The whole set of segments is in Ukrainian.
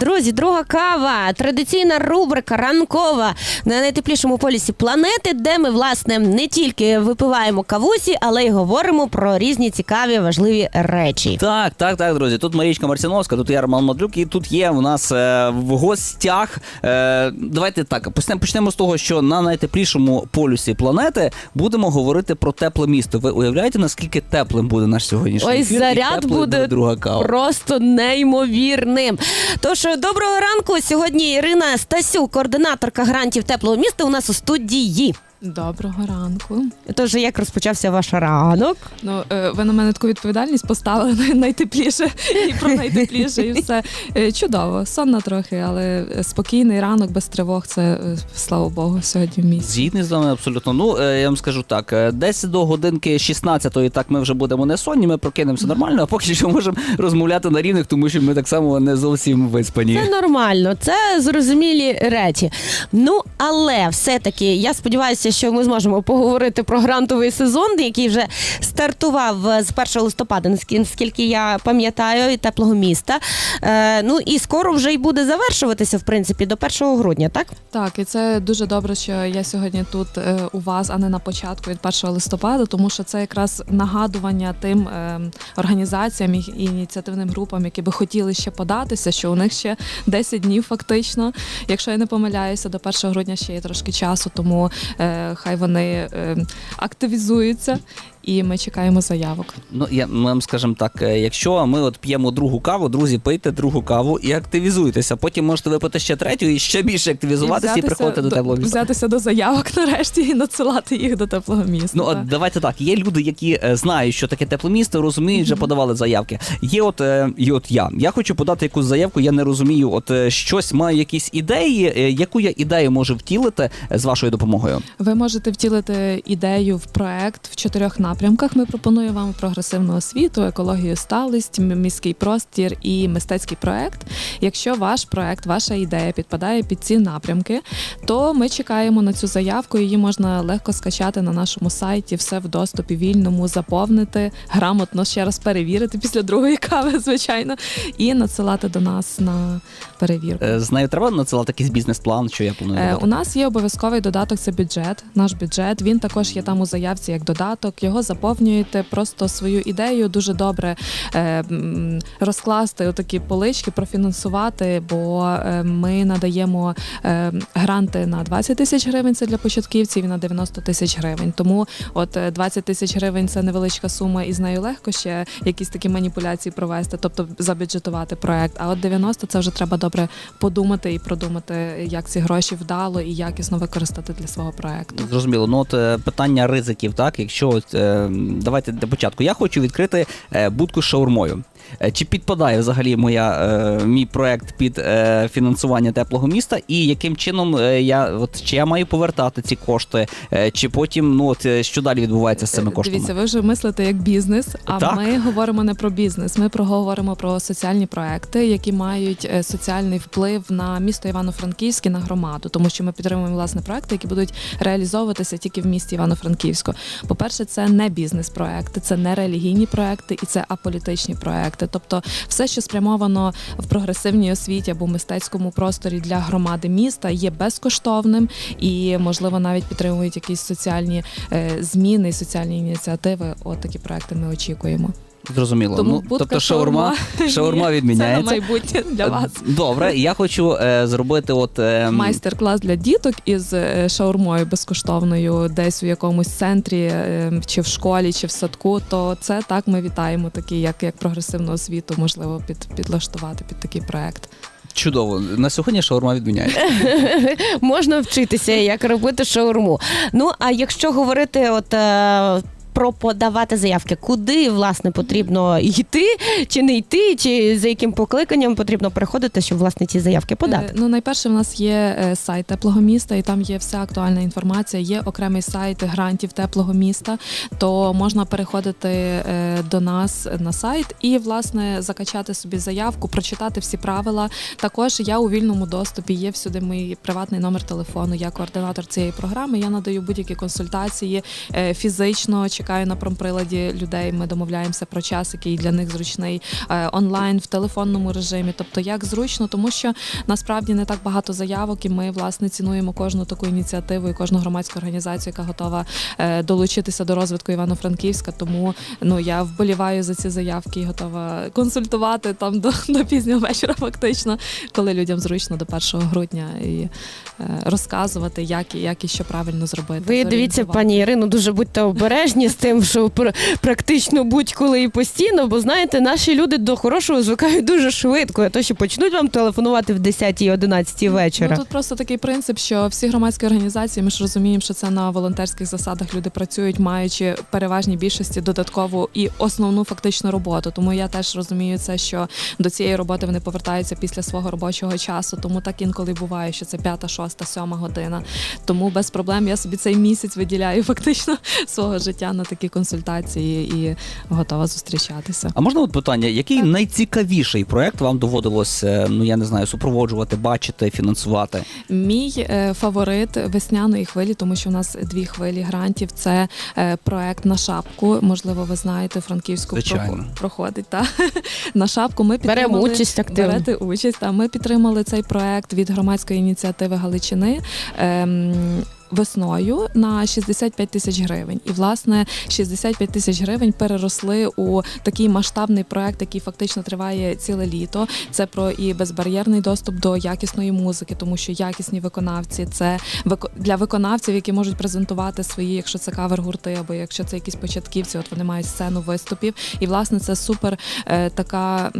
Друзі, друга кава, традиційна рубрика ранкова на найтеплішому полюсі планети, де ми власне не тільки випиваємо кавусі, але й говоримо про різні цікаві важливі речі. Так, так, так, друзі. Тут Марічка Марціновська, тут я Роман Мадрюк, і тут є у нас е, в гостях. Е, давайте так, почнемо, почнемо з того, що на найтеплішому полюсі планети будемо говорити про тепле місто. Ви уявляєте, наскільки теплим буде наш сьогоднішній Ой, ефір? Заряд буде друга кава. просто неймовірним. Тож доброго ранку. Сьогодні Ірина Стасюк, координаторка грантів теплого міста, у нас у студії. Доброго ранку. Тож як розпочався ваш ранок? Ну е, ви на мене таку відповідальність поставили найтепліше і про найтепліше, і все Е, чудово. Сонно трохи, але е, спокійний ранок без тривог. Це слава Богу, сьогодні в місті. Згідний з вами абсолютно. Ну я вам скажу так: десь до годинки 16-ї так ми вже будемо не сонні, ми прокинемося нормально, а поки що можемо розмовляти на рівних, тому що ми так само не зовсім виспані. Це нормально, це зрозумілі речі. Ну але все-таки я сподіваюся, що ми зможемо поговорити про грантовий сезон, який вже стартував е, з 1 листопада, наскільки я пам'ятаю, і теплого міста. Е, ну і скоро вже й буде завершуватися, в принципі, до 1 грудня, так? Так, і це дуже добре, що я сьогодні тут е, у вас, а не на початку від 1 листопада, тому що це якраз нагадування тим організаціям і ініціативним групам, які би хотіли ще податися, що у них ще 10 днів фактично. Якщо я не помиляюся, до 1 грудня ще є трошки часу, тому хай вони е, активізуються і ми чекаємо заявок. Ну я ми вам скажемо так: е, якщо ми от п'ємо другу каву, друзі, пийте другу каву і активізуйтеся. Потім можете випити ще третю і ще більше активізуватися і, взятися приходити до теплого міста. взятися до заявок нарешті і надсилати їх до теплого міста. Ну, от давайте так. Є люди, які е, знають, що таке тепле місто, розуміють, вже подавали заявки. Є от, е, і от я. Я хочу подати якусь заявку, я не розумію, от щось маю якісь ідеї. Яку я ідею можу втілити з вашою допомогою? Ви можете втілити ідею в проект в чотирьох напрямках. Ми пропонуємо вам прогресивну освіту, екологію, сталість, міський простір і мистецький проект. Якщо ваш проект, ваша ідея підпадає під ці напрямки, то ми чекаємо на цю заявку. Її можна легко скачати на нашому сайті, все в доступі вільному, заповнити, грамотно ще раз перевірити після другої кави, звичайно, і надсилати до нас на перевірку. Е, З нею треба надсилати якийсь бізнес-план, що я планую. Е, робити? У нас є обов'язковий додаток, це бюджет, наш бюджет. Він також є там у заявці як додаток. Його заповнюєте, просто свою ідею дуже добре е, розкласти отакі полички, профінансувати, бо ми надаємо гранти на 20 тисяч гривень. Це для початківців і на 90 тисяч гривень. Тому от е, 20 тисяч гривень це невеличка сума, і з нею легко ще якісь такі маніпуляції провести, тобто забюджетувати проект. А от 90 це вже треба добре подумати і продумати, як ці гроші вдало і якісно використати для свого проекту. Зрозуміло, ну от е, питання ризиків, так? Якщо от, е, давайте для початку, я хочу відкрити е, будку з шаурмою. Чи підпадає взагалі моя мій проект під фінансування теплого міста, і яким чином я от чи я маю повертати ці кошти, чи потім ну от що далі відбувається з цими коштами? Дивіться, ви вже мислите як бізнес, а Так. ми говоримо не про бізнес. Ми проговоримо про соціальні проекти, які мають е, соціальний вплив на місто Івано-Франківськ і на громаду, тому що ми підтримуємо власне проекти, які будуть реалізовуватися тільки в місті Івано-Франківську. По-перше, це не бізнес-проекти, це не релігійні проекти і це аполітичні проекти. Тобто, все, що спрямовано в прогресивній освіті або мистецькому просторі для громади міста, є безкоштовним і, можливо, навіть підтримують якісь соціальні е, зміни і соціальні ініціативи. От такі проекти ми очікуємо. Зрозуміло. Тому ну, будка тобто шаурма, шаурма шаурма є. Це відміняється. на майбутнє для вас. Добре, я хочу е, зробити от е, Майстер-клас для діток із е, шаурмою безкоштовною, десь у якомусь центрі, е, чи в школі, чи в садку. То це так ми вітаємо, такі як, як прогресивну освіту, можливо, під підлаштувати під такий проект. чудово. На сьогодні шаурма відміняється. Можна вчитися, як робити шаурму. Ну а якщо говорити, от. Про подавати заявки. Куди власне потрібно йти, чи не йти, чи за яким покликанням потрібно приходити, щоб власне ці заявки подати? Е, Ну, найперше, в нас є е, сайт теплого міста, і там є вся актуальна інформація. Є окремий сайт грантів теплого міста. То можна переходити е, до нас на сайт і власне закачати собі заявку, прочитати всі правила. Також я у вільному доступі. Є всюди мій приватний номер телефону. Я координатор цієї програми. Я надаю будь-які консультації фізично. Чекаю на промприладі людей. Ми домовляємося про час, який для них зручний е, онлайн в телефонному режимі. Тобто, як зручно, тому що насправді не так багато заявок, і ми власне цінуємо кожну таку ініціативу і кожну громадську організацію, яка готова е, долучитися до розвитку Івано-Франківська. Тому ну я вболіваю за ці заявки і готова консультувати там до, до пізнього вечора, фактично, коли людям зручно до 1 грудня і е, розказувати, як і як і що правильно зробити. Ви дивіться, пані Ірино, дуже будьте обережні з тим, що пр- практично будь-коли і постійно, бо знаєте, наші люди до хорошого звикають дуже швидко, а то що почнуть вам телефонувати в 10-11 вечора. Ну тут просто такий принцип, що всі громадські організації, ми ж розуміємо, що це на волонтерських засадах люди працюють, маючи переважній більшості додаткову і основну фактичну роботу. Тому я теж розумію це, що до цієї роботи вони повертаються після свого робочого часу. Тому так інколи буває, що це п'ята, шоста, сьома година. Тому без проблем я собі цей місяць виділяю фактично свого життя на такі консультації і готова зустрічатися. А можна от питання, який Так. найцікавіший проект вам доводилось, ну я не знаю, супроводжувати, бачити, фінансувати? Мій е, фаворит весняної хвилі, тому що у нас дві хвилі грантів. Це е, проект на шапку. Можливо, ви знаєте, франківську Звичайно. проходить. Та на шапку. Ми Беремо участь активно. берете участь. Та ми підтримали цей проект від громадської ініціативи Галичини. Ем, Весною на 65 тисяч гривень, і власне 65 тисяч гривень переросли у такий масштабний проект, який фактично триває ціле літо. Це про і безбар'єрний доступ до якісної музики, тому що якісні виконавці це для виконавців, які можуть презентувати свої, якщо це кавер-гурти, або якщо це якісь початківці, от вони мають сцену виступів. І власне це супер е, така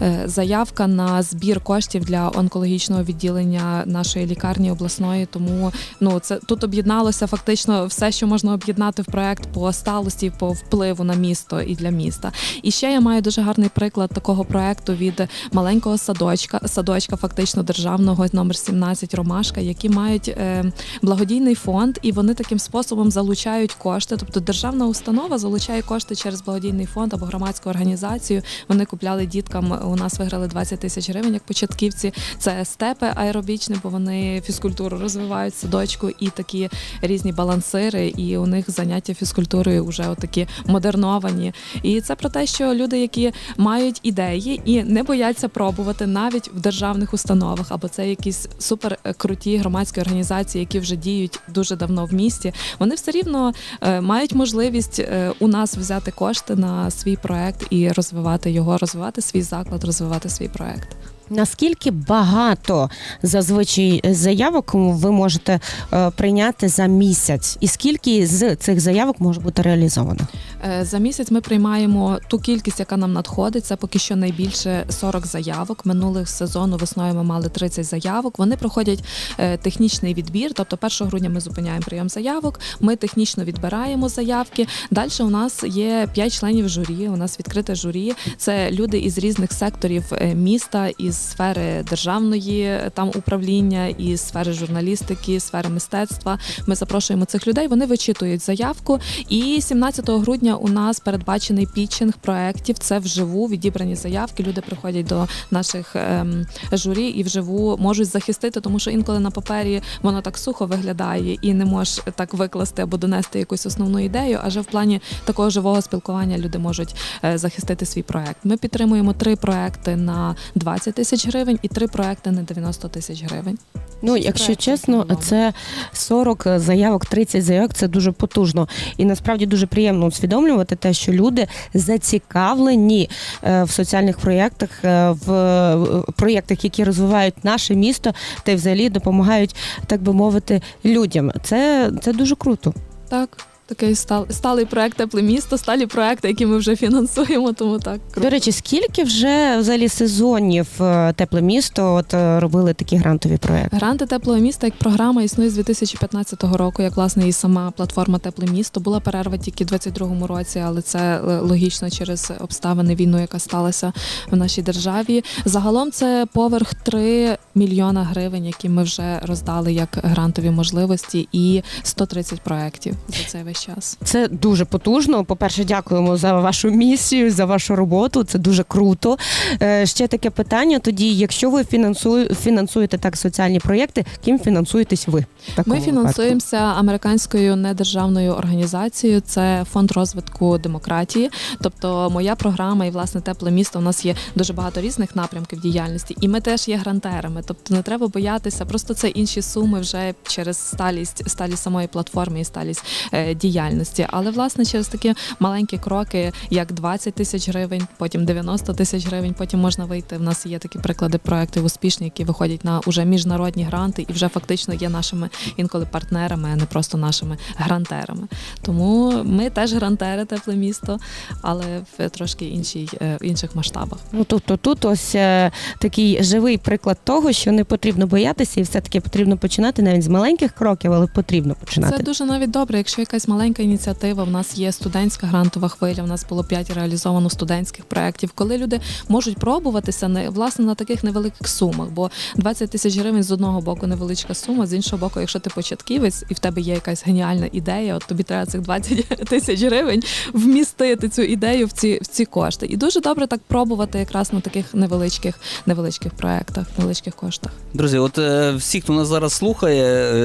е, заявка на збір коштів для онкологічного відділення нашої лікарні обласної. Тому ну це тут об'єдналося фактично все, що можна об'єднати в проект по сталості, по впливу на місто і для міста. І ще я маю дуже гарний приклад такого проекту від маленького садочка, садочка, фактично державного номер 17 Ромашка, які мають е, благодійний фонд, і вони таким способом залучають кошти. Тобто державна установа залучає кошти через благодійний фонд або громадську організацію. Вони купляли діткам. У нас виграли 20 тисяч гривень як початківці. Це степи аеробічні, бо вони фізкультуру розвивають в садочку і такі різні балансири. І у них заняття фізкультурою вже отакі модерновані. І це про те, що люди, які мають ідеї і не бояться пробувати навіть в державних установах, або це якісь супер е, громадські організації, які вже діють дуже давно в місті. Вони все рівно е, мають можливість е, у нас взяти кошти на свій проект і розвивати його, розвивати свій заклад, розвивати свій проект. Наскільки багато зазвичай заявок ви можете е, прийняти за місяць, і скільки з цих заявок може бути реалізовано? Е, За місяць ми приймаємо ту кількість, яка нам надходить. Це поки що найбільше 40 заявок. Минулих сезону весною ми мали 30 заявок. Вони проходять е, технічний відбір. Тобто 1 грудня ми зупиняємо прийом заявок. Ми технічно відбираємо заявки. Далі у нас є 5 членів журі. У нас відкрите журі. Це люди із різних секторів міста, із сфери державної е, там управління, із сфери журналістики, сфери мистецтва. Ми запрошуємо цих людей. Вони вичитують заявку. І 17 грудня у нас передбачений пітчинг проєктів. Це вживу відібрані заявки. Люди приходять до наших ем, журі і вживу можуть захистити, тому що інколи на папері воно так сухо виглядає і не можеш так викласти або донести якусь основну ідею. Аже в плані такого живого спілкування люди можуть е, захистити свій проект. Ми підтримуємо три проекти на 20 тисяч гривень і три проекти на 90 тисяч гривень. Ну, якщо чесно, це 40 заявок, 30 заявок це дуже потужно. І насправді дуже приємно усвідомлювати те, що люди зацікавлені е, в соціальних проєктах, е, в е, проєктах, які розвивають наше місто, та й взагалі допомагають, так би мовити, людям. Це, це дуже круто. Так, Такий стал, сталий проект Тепле місто, сталі проекти, які ми вже фінансуємо, тому так До речі, скільки вже взагалі сезонів е, тепле місто от е, робили такі грантові проекти? Гранти теплого міста як програма існує з 2015 року, як власне і сама платформа Тепле місто. Була перерва тільки в 22-му році, але це е, логічно через обставини війну, яка сталася в нашій державі. Загалом це поверх 3 мільйона гривень, які ми вже роздали як грантові можливості, і 130 проєктів за цей весь час. Це дуже потужно. По-перше, дякуємо за вашу місію, за вашу роботу. Це дуже круто. Е, ще таке питання. Тоді, якщо ви фінансує, фінансуєте так соціальні проєкти, ким фінансуєтесь ви? Ми фінансуємося американською недержавною організацією. Це фонд розвитку демократії. Тобто, моя програма і власне тепле місто. У нас є дуже багато різних напрямків діяльності, і ми теж є грантерами. Тобто не треба боятися. Просто це інші суми вже через сталість, сталість самої платформи і сталість е, діяльності. Але власне через такі маленькі кроки, як 20 тисяч гривень, потім 90 тисяч гривень. Потім можна вийти. В нас є такі приклади проєктів успішні, які виходять на уже міжнародні гранти і вже фактично є нашими інколи партнерами, а не просто нашими грантерами. Тому ми теж грантери тепле місто, але в трошки іншій е, інших масштабах. Ну тобто тут ось е, такий живий приклад того, що не потрібно боятися, і все-таки потрібно починати навіть з маленьких кроків, але потрібно починати. Це дуже навіть добре. Якщо якась маленька ініціатива, в нас є студентська грантова хвиля. В нас було п'ять реалізовано студентських проєктів, коли люди можуть пробуватися не власне на таких невеликих сумах. Бо 20 тисяч гривень з одного боку невеличка сума, з іншого боку, якщо ти початківець і в тебе є якась геніальна ідея, от тобі треба цих 20 тисяч гривень вмістити цю ідею в ці в ці кошти. І дуже добре так пробувати якраз на таких невеличких невеличких проєктах, невеличких коштах. Друзі, от е, всі, хто нас зараз слухає,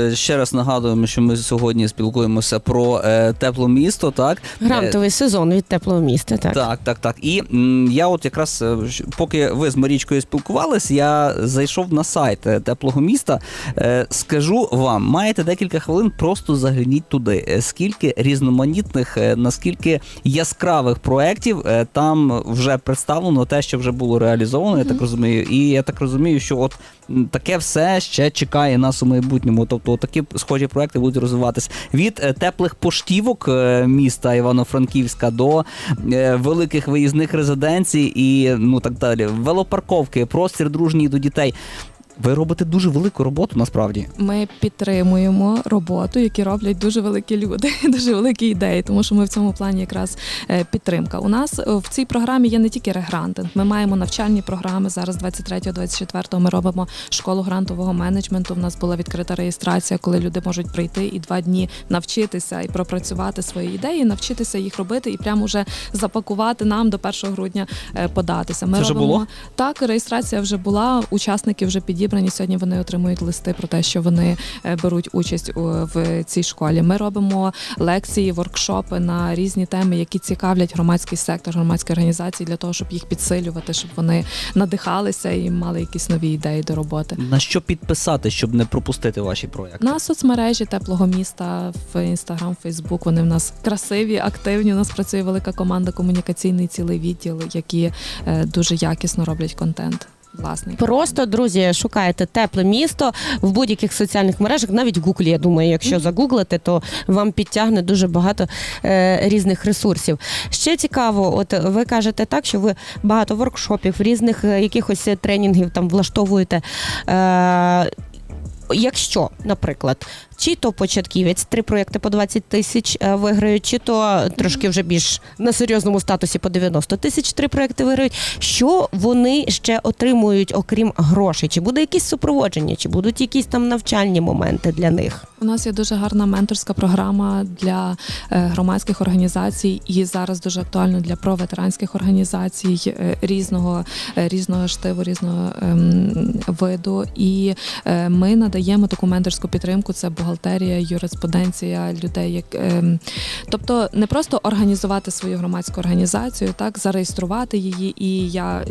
е, ще раз нагадуємо, що ми сьогодні спілкуємося про е, тепле місто, так? Е, Грантовий сезон від теплого міста. Так. Так, так, так. І м, я от якраз е, поки ви з Марічкою спілкувались, я зайшов на сайт е, теплого міста. Е, Скажу вам, маєте декілька хвилин, просто загляніть туди. Е, Скільки різноманітних, е, наскільки яскравих проєктів е, там вже представлено, те, що вже було реалізовано, я так розумію. І я так розумію, що от таке все ще чекає нас у майбутньому. Тобто такі схожі проекти будуть розвиватись від е, теплих поштівок е, міста Івано-Франківська до е, великих виїзних резиденцій і ну так далі. Велопарковки, простір дружній до дітей. Ви робите дуже велику роботу насправді. Ми підтримуємо роботу, які роблять дуже великі люди, дуже великі ідеї, тому що ми в цьому плані якраз е, підтримка. У нас е, в цій програмі є не тільки регрантинг. Ми маємо навчальні програми. Зараз 23-24 ми робимо школу грантового менеджменту. У нас була відкрита реєстрація, коли люди можуть прийти і два дні навчитися і пропрацювати свої ідеї, навчитися їх робити і прямо вже запакувати нам до 1 грудня е, податися. Ми Це вже робимо було? так. Реєстрація вже була. Учасники вже підібрані. Сьогодні вони отримують листи про те, що вони е, беруть участь у, в цій школі. Ми робимо лекції, воркшопи на різні теми, які цікавлять громадський сектор, громадські організації для того, щоб їх підсилювати, щоб вони надихалися і мали якісь нові ідеї до роботи. На що підписати, щоб не пропустити ваші проекти? На соцмережі теплого міста в інстаграм, Фейсбук. Вони в нас красиві, активні. У нас працює велика команда комунікаційний цілий відділ, які е, дуже якісно роблять контент. Власний Просто друзі, шукаєте тепле місто в будь-яких соціальних мережах, навіть в Гуглі. Я думаю, якщо загуглите, то вам підтягне дуже багато е, різних ресурсів. Ще цікаво, от ви кажете так, що ви багато воркшопів, різних е, якихось тренінгів там влаштовуєте. Е, Якщо, наприклад, чи то початківець, три проєкти по 20 тисяч е, виграють, чи то трошки вже більш на серйозному статусі по 90 тисяч три проєкти виграють. Що вони ще отримують, окрім грошей? Чи буде якесь супроводження, чи будуть якісь там навчальні моменти для них? У нас є дуже гарна менторська програма для е, громадських організацій, і зараз дуже актуально для проветеранських організацій е, різного різного штиву, різного ем, виду. І ми надаємо таку менторську підтримку. Це бухгалтерія, юриспруденція людей, як ем, тобто не просто організувати свою громадську організацію, так зареєструвати її. І я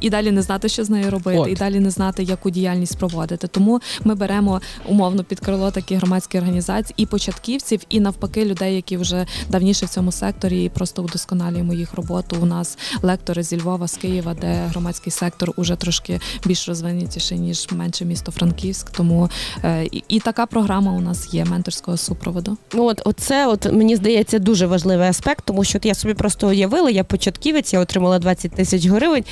і далі не знати, що з нею робити, От. і далі не знати, яку діяльність проводити. Тому ми беремо умовно під крило такі громадські організації і початківців, і навпаки, людей, які вже давніше в цьому секторі, і просто удосконалюємо їх роботу. У нас лектори зі Львова, з Києва, де громадський сектор уже трошки більш розвинутіший, ніж менше місто Франківськ. Тому е, і, і така програма у нас є менторського супроводу. Ну от оце, от мені здається, дуже важливий аспект, тому що от я собі просто уявила, я початківець, я отримала 20 тисяч гривень,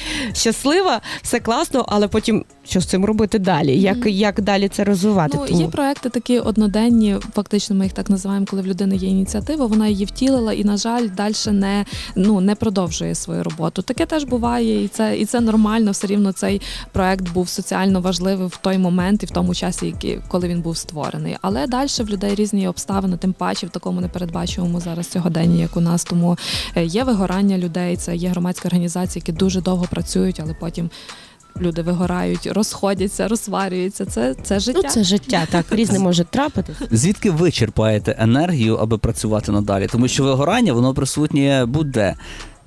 щаслива, все класно, але потім що з цим робити далі? Як, як далі це розвивати? Ну, Тому- є проекти такі одноденні, фактично ми їх так називаємо, коли в людини є ініціатива, вона її втілила і, на жаль, далі не, ну, не продовжує свою роботу. Таке теж буває, і це, і це нормально. Все рівно цей проект був соціально важливий в той момент і в тому часі, який, коли він був створений. Але далі в людей різні обставини, тим паче в такому непередбачуваному зараз сьогоденні, як у нас. Тому е, є вигорання людей, це є громадські організації, які дуже довго працюють, але потім. Люди вигорають, розходяться, розсварюються. Це, це життя. Ну, це життя, так, різне може трапити. Звідки ви черпаєте енергію, аби працювати надалі? Тому що вигорання воно присутнє будь-де.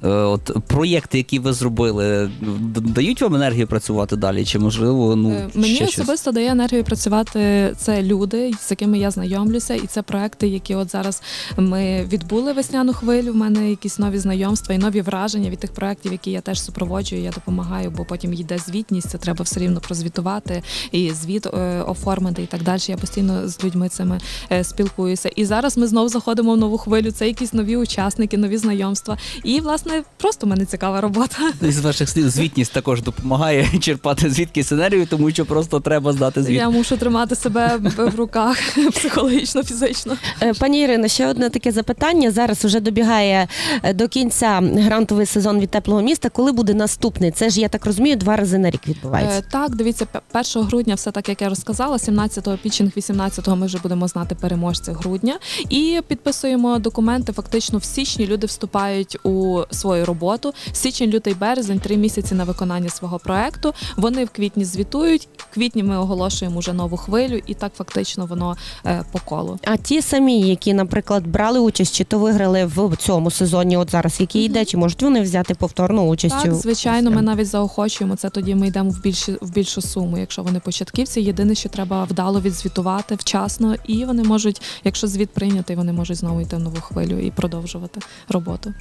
Е, От проєкти, які ви зробили, дають вам енергію працювати далі? Чи можливо, ну Е, Мені ще щось? особисто дає енергію працювати це люди, з якими я знайомлюся, і це проекти, які от зараз ми відбули весняну хвилю. У мене якісь нові знайомства і нові враження від тих проєктів, які я теж супроводжую. Я допомагаю, бо потім йде звітність. Це треба все рівно прозвітувати і звіт е, оформити і так далі. Я постійно з людьми цими е, спілкуюся. І зараз ми знову заходимо в нову хвилю. Це якісь нові учасники, нові знайомства. І власне просто мене цікава робота. Із ваших слів звітність також допомагає черпати звідкись енергію, тому що просто треба здати звіт. Я мушу тримати себе в руках психологічно, фізично. Е, Пані Ірино, ще одне таке запитання. Зараз вже добігає е, до кінця грантовий сезон від теплого міста. Коли буде наступний? Це ж я так розумію, два рази на рік відбувається. Е, Так, дивіться, п- 1 грудня, все так як я розказала. 17-го пічинг, 18-го ми вже будемо знати переможця грудня. І підписуємо документи. Фактично в січні люди вступають у свою роботу. Січень, лютий, березень, три місяці на виконання свого проекту. Вони в квітні звітують. В квітні ми оголошуємо вже нову хвилю, і так фактично воно е, по колу. А ті самі, які, наприклад, брали участь чи то виграли в цьому сезоні, от зараз який йде, чи можуть вони взяти повторну участь? Так, звичайно, ми навіть заохочуємо це. Тоді ми йдемо в більшу в більшу суму. Якщо вони початківці, єдине, що треба вдало відзвітувати вчасно, і вони можуть, якщо звіт прийнятий, вони можуть знову йти в нову хвилю і продовжувати роботу.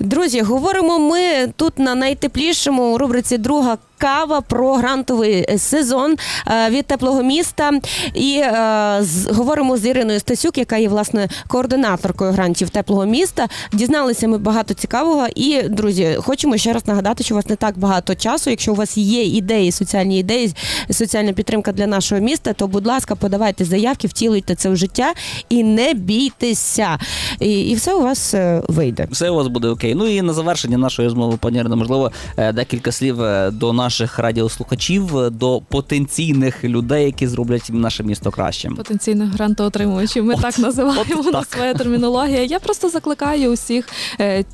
Друзі, говоримо ми тут на найтеплішому у рубриці Друга кава про грантовий е, сезон е, від теплого міста. І е, говоримо з Іриною Стасюк, яка є власне координаторкою грантів теплого міста. Дізналися ми багато цікавого. І друзі, хочемо ще раз нагадати, що у вас не так багато часу. Якщо у вас є ідеї, соціальні ідеї, соціальна підтримка для нашого міста, то будь ласка, подавайте заявки, втілуйте це в життя і не бійтеся. І, і все у вас вийде. Все у вас буде окей. Ну і на завершення нашої розмови, пані Ірино, можливо, декілька слів до наших радіослухачів, е, до потенційних людей, які зроблять наше місто кращим. Потенційних грантоотримувачів. Ми От, так називаємо от на так. своя термінологія. Я просто закликаю усіх. е,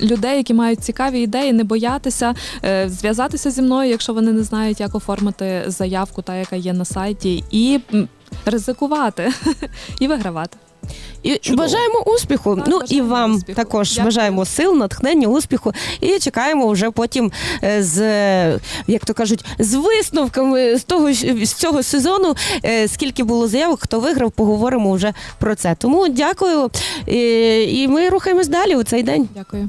Людей, які мають цікаві ідеї, не боятися е, зв'язатися зі мною, якщо вони не знають, як оформити заявку, та яка є на сайті, і ризикувати і вигравати. І Чудово. бажаємо успіху. Так, ну і вам успіху. також Дякую. бажаємо сил, натхнення, успіху. І чекаємо вже потім е, з е, як то кажуть, з висновками з того з цього сезону. е, Скільки було заявок, хто виграв, поговоримо вже про це. Тому дякую. І, і ми рухаємось далі у цей день. Дякую.